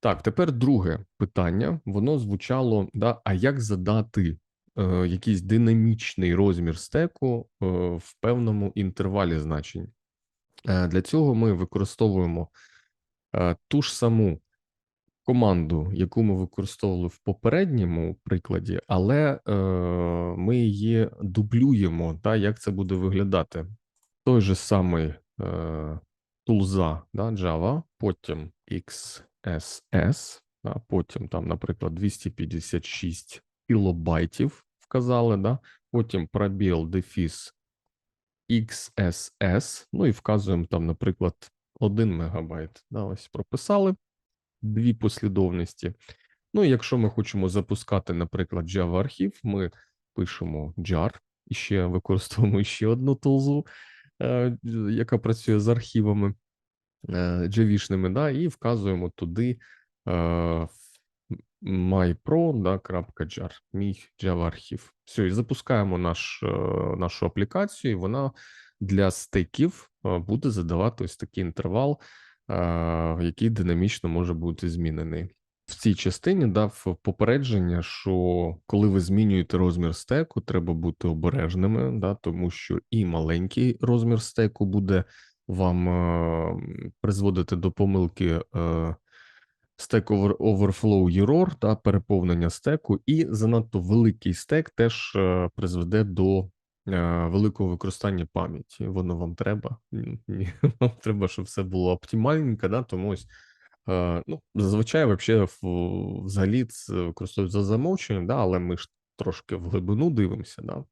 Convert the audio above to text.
Так, тепер друге питання. Воно звучало: да, а як задати е, якийсь динамічний розмір стеку е, в певному інтервалі значень? Е, для цього ми використовуємо е, ту ж саму команду, яку ми використовували в попередньому прикладі, але е, ми її дублюємо, да, як це буде виглядати. Той же самий е, тулза да, Java, потім XSS, да, потім там, наприклад, 256 кілобайтів вказали, да, потім пробіл дефіс XSS, ну і вказуємо там, наприклад, 1 мегабайт. Да, ось прописали дві послідовності. Ну, і якщо ми хочемо запускати, наприклад, Java архів, ми пишемо jar і ще використовуємо ще одну тулзу, е, яка працює з архівами е, JV-шними, да, і вказуємо туди е, mypro, да, мій Java архів. Все, і запускаємо наш, е, нашу аплікацію, і вона для стеків е, буде задавати ось такий інтервал, е, який динамічно може бути змінений. В цій частині дав попередження, що коли ви змінюєте розмір стеку, треба бути обережними, да, тому що і маленький розмір стеку буде вам е, призводити до помилки over- Overflow Error, да, переповнення стеку, і занадто великий стек теж е, призведе до е, великого використання пам'яті. Воно вам треба. Ні. Вам треба, щоб все було оптимальненько, да, тому ось. Ну, зазвичай, вообще, взагалі це використовують за замовченням, да, але ми ж трошки в глибину дивимося, да.